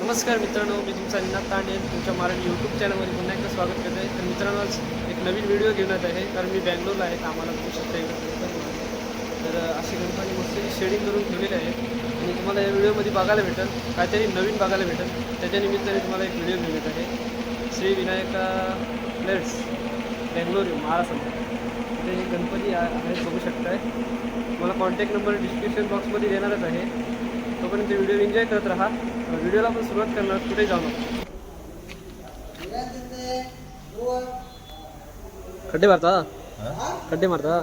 नमस्कार मित्रांनो मी तुमचा निनाद तांडे तुमच्या मराठी यूट्यूब चॅनलमध्ये पुन्हा एकदा स्वागत करत आहे तर मित्रांनो आज एक नवीन व्हिडिओ घेऊन येत आहे कारण मी बँगलोरला आहे कामाला बघू शकता तर अशी गणपती मस्त शेडिंग करून ठेवलेली आहे. आणि तुम्हाला या व्हिडिओमध्ये बघायला भेटेल काहीतरी नवीन बघायला भेटेल. त्याच्या निमित्ताने तुम्हाला एक व्हिडिओ घेऊन येत आहे. श्री विनायका प्लेट्स बेंगलोर महाराष्ट्र. तिथे हे गणपती आ- आहेत बघू शकताय. मला कॉन्टॅक्ट नंबर डिस्क्रिप्शन बॉक्समध्ये देणारच आहे. तोपर्यंत व्हिडिओ एन्जॉय करत राहा. व्हिडिओला आपण सुरुवात करणार कुठे जाऊ नका खड्डे मारता? खड्डे मारता?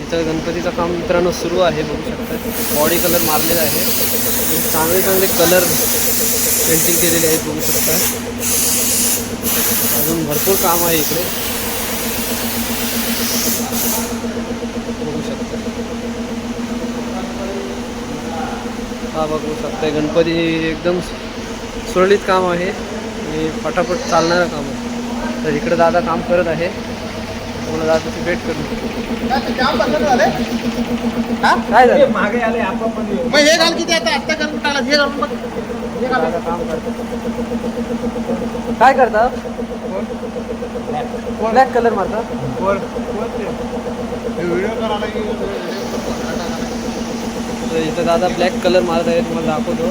इथं गणपतीचं काम मित्रांनो सुरू आहे बघू शकता. बॉडी कलर मारलेला आहे. चांगले चांगले कलर पेंटिंग केलेले आहेत बघू शकता. अजून भरपूर काम आहे इकडे. हा बघू शकता गणपती एकदम सुरळीत काम आहे. आणि फटाफट चालणारं काम आहे. तर इकडे दादा काम करत आहे. तुम्हाला दादाची भेट करू. काय झालं? मागे आले आपण पण. मग हे घाल किती आता? आत्ता करून टाला हे घालून हे काम करतात काय करता? ब्लॅक कलर मारता? वर. व्हिडिओ करायला इथं दादा ब्लॅक कलर मारत आहे तुम्हाला दाखवतो.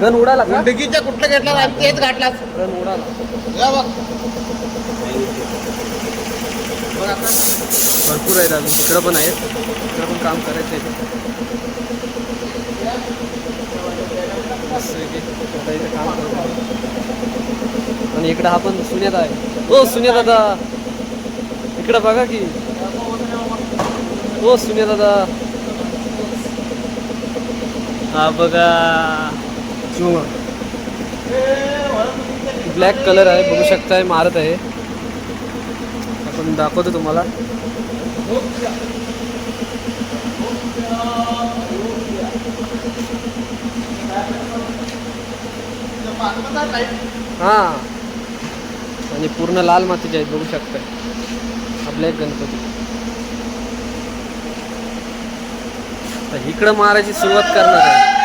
गन उडाला का? गुंडगीच्या कुठलं घेतला तेच घातलास. गन उडाला. भरपूर आहेत अजून. तिकडं पण आहेत. तिकडं पण काम करायचं आहे. काम आणि इकडं हा पण सुनेत आहे. हो सुने दादा इकडं बघा की. हो सुने दादा हा बघा. ब्लॅक कलर आहे. बघू शकताय मारत आहे. आपण दाखवतो तुम्हाला. हा. आणि पूर्ण लाल मातीचे आहेत बघू शकताय. आपल्या एक गणपती. तर इकडं मारायची सुरुवात करणार आहे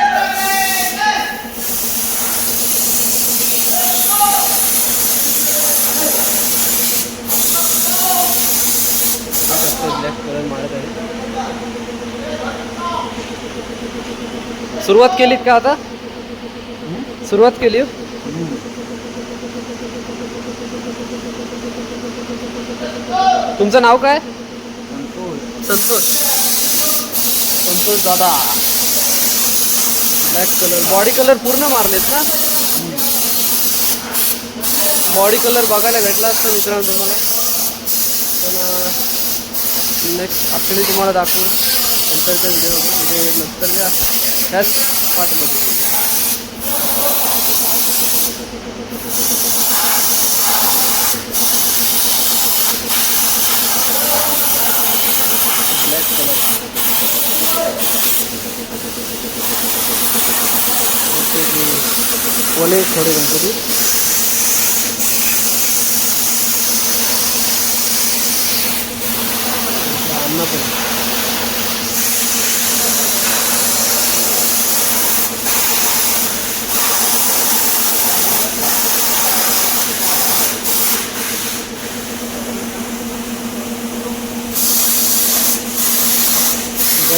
ब्लॅक कलर मारत आहे सुरुवात केलीत का आता? सुरुवात केली? तुमचं नाव काय? संतोष. संतोष दादा. ब्लॅक कलर बॉडी कलर पूर्ण मारलेत ना? बॉडी कलर बघायला भेटला असता मित्रांनो तुम्हाला. पण नेक्स्ट आपल्याला तुम्हाला दाखवू. नंतरच्या व्हिडिओ म्हणजे नंतरच्या ह्याच पार्टमध्ये ब्लॅक कलर ओले थोडे गणपती अन्न पण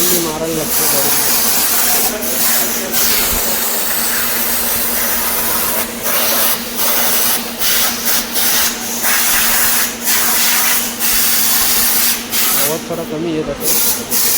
गंज मारायला लागतो बरं. आवाज थोडा कमी येत आहे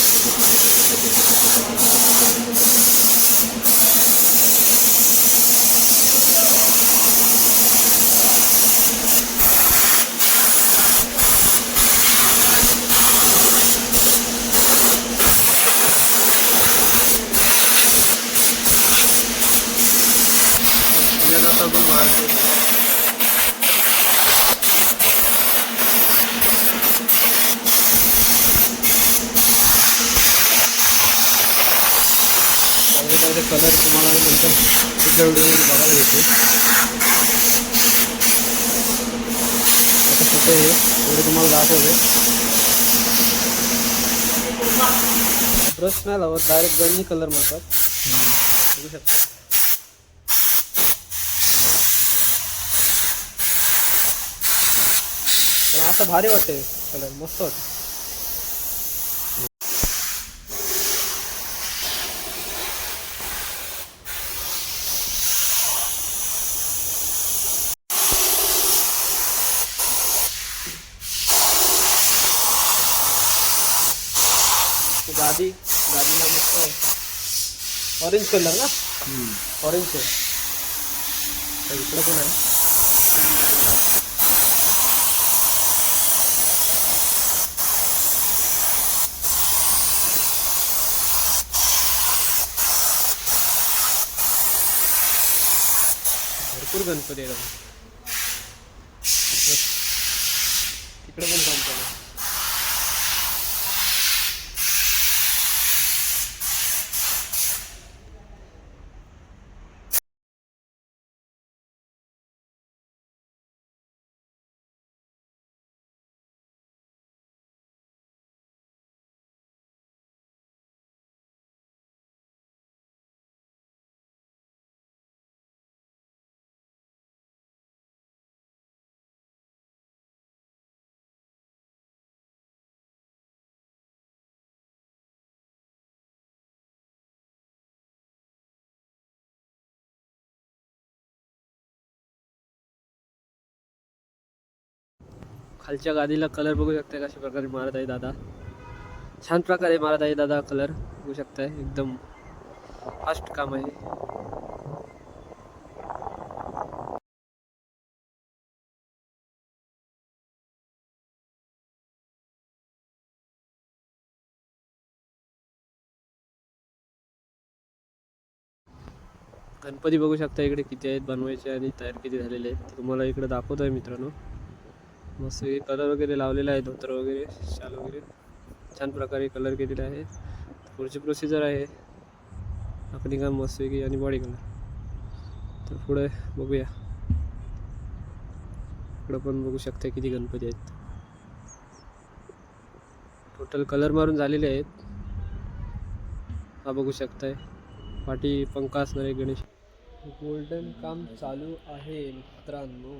वेगवेगळे कलर तुम्हाला नंतर पुढच्या व्हिडिओमध्ये बघायला भेटतील आता कुठे हे एवढे तुम्हाला दाखवले ब्रश नाही लावत डायरेक्ट गननी कलर मारतात. बघू शकता. पण असं भारी वाटते कलर मस्त वाटतं गादी गादीला मस्त ऑरेंज कलर ना? ऑरेंज कलर तर इकडे पण आहे भरपूर गणपती आहेत तिकडे पण काम चालू खालच्या गादीला कलर बघू शकता कशा प्रकारे मारत आहे दादा. छान प्रकारे मारत आहे दादा कलर बघू शकताय एकदम फास्ट काम आहे. गणपती बघू शकता इकडे किती आहेत बनवायचे आणि तयार किती झालेले आहेत. तुम्हाला इकडे दाखवतो आहे मित्रांनो. मस्त कलर वगैरे लावलेला आहे धोतर वगैरे शाल वगैरे. छान प्रकारे कलर केलेले आहे पुढची प्रोसिजर आहे. आपली काम मस्त की आणि बॉडी कलर तर पुढे बघूया. इकडं पण बघू शकता किती गणपती आहेत. टोटल कलर मारून झालेले आहेत. हा बघू शकताय. पाठी पंखा असणार आहे गणेश. गोल्डन काम चालू आहे मित्रांनो.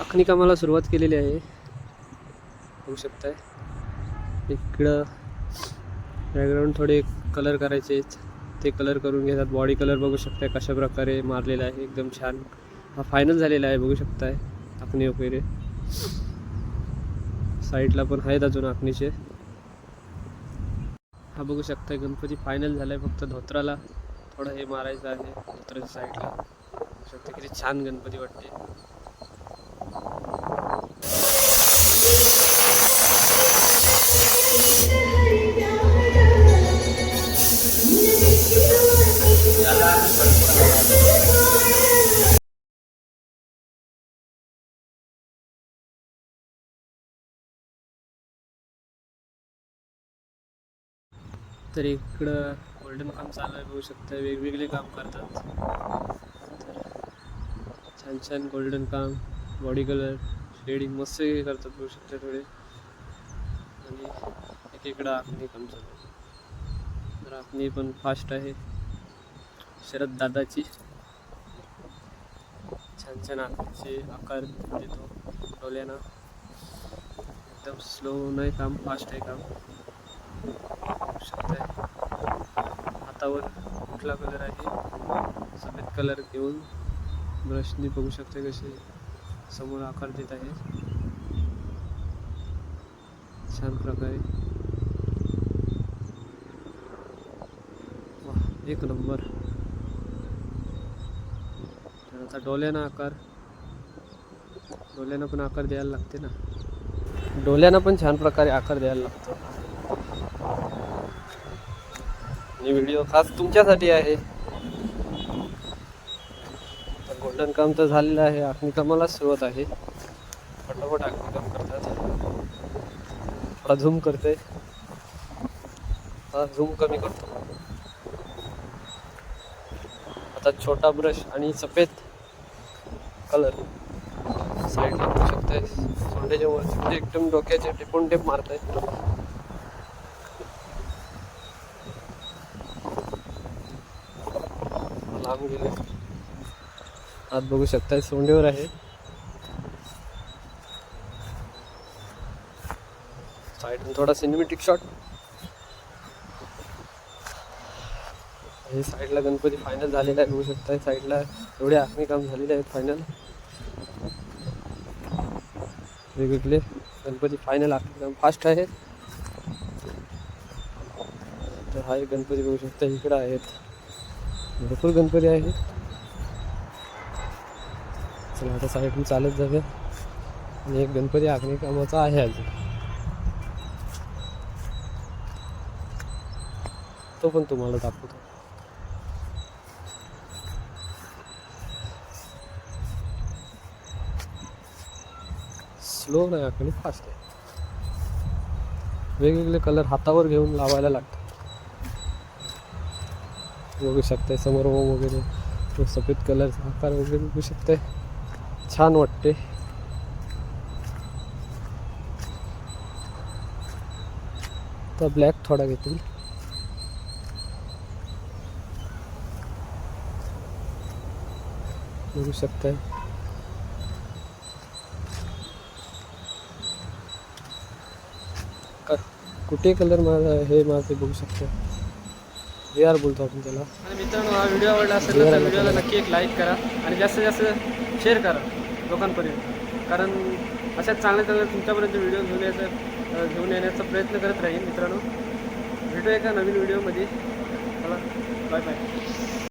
आखणी कामाला सुरुवात केलेली आहे. बघू शकताय. इकडं बॅकग्राऊंड थोडे कलर करायचे ते कलर करून घेतात. बॉडी कलर बघू शकताय कशा प्रकारे मारलेला आहे. एकदम छान. हा फायनल झालेला आहे. बघू शकताय. आखणी वगैरे. साईडला पण आहेत अजून आखणीचे हा बघू शकताय. गणपती फायनल झाला आहे फक्त धोत्राला. थोडं हे मारायचं आहे धोत्राच्या साईडला. शकते किती छान गणपती वाटते. तर इकडं गोल्डन काम चालू आहे बघू शकता. वेगवेगळे काम करतात. तर छान छान गोल्डन काम बॉडी कलर शेडिंग मस्त हे करतात बघू शकता थोडे. आणि एक इकडं आखणी काम चालू आहे. तर आखणी पण फास्ट आहे. शरद दादाची छान छान आखणीचे आकार देतो. डोल्यानं एकदम स्लो नाही काम फास्ट आहे काम. शकत आहे हातावर कुठला कलर आहे? सफेद कलर घेऊन ब्रशनी बघू शकते कसे समोर आकार देत आहे छान प्रकारे. एक नंबर आता डोल्यानं आकार. डोल्यानं पण आकार द्यायला लागते ना. डोल्यानं पण छान प्रकारे आकार द्यायला लागतो. आणि व्हिडिओ खास तुमच्यासाठी आहे. तर गोल्डन काम तर झालेलं आहे. आखणी कामाला सुरुवात आहे. फटाफट आखणी काम करतात. थोडा झूम करते. हा झूम कमी करतो आता छोटा ब्रश आणि सफेद कलर साईडला बघू शकताय. सोंडेच्या वरती एकदम डोक्याचे टिपून टेप मारताय. लांब गेले. आत बघू शकताय सोंडेवर आहे. साईडून थोडा सिनेमॅटिक शॉट हे साईडला गणपती फायनल झालेला आहे बघू शकताय. साईडला एवढे आखणी काम झालेले आहेत फायनल वेगवेगळे गणपती फायनल आखणी काम फास्ट आहे तर हा एक गणपती बघू शकता इकडं आहेत. भरपूर गणपती आहे. चला आता साईडून चालत जाऊया. आणि एक गणपती आखणी कामाचा आहे अजून. तो पण तुम्हाला दाखवतो. स्लो नाही आखणी फास्ट आहे. वेगवेगळे कलर हातावर घेऊन लावायला लागतात. बघू शकताय समोर ओम वगैरे तो सफ़ेद कलरचा आकार वगैरे बघू शकताय छान वाटते तर ब्लॅक थोडा घेतील शकताय क- कुठे कलर माझा हे माझे बघू शकता वी आर बोलतो आपण त्याला. आणि मित्रांनो हा व्हिडिओ आवडला असेल तर व्हिडिओला नक्की एक लाईक करा आणि जास्तीत जास्त शेअर करा लोकांपर्यंत. कारण अशाच चांगल्या चांगल्या तुमच्यापर्यंत व्हिडिओ घेऊन यायचा घेऊन येण्याचा प्रयत्न करत राहीन मित्रांनो. भेटूया एका नवीन व्हिडिओमध्ये. चला बाय बाय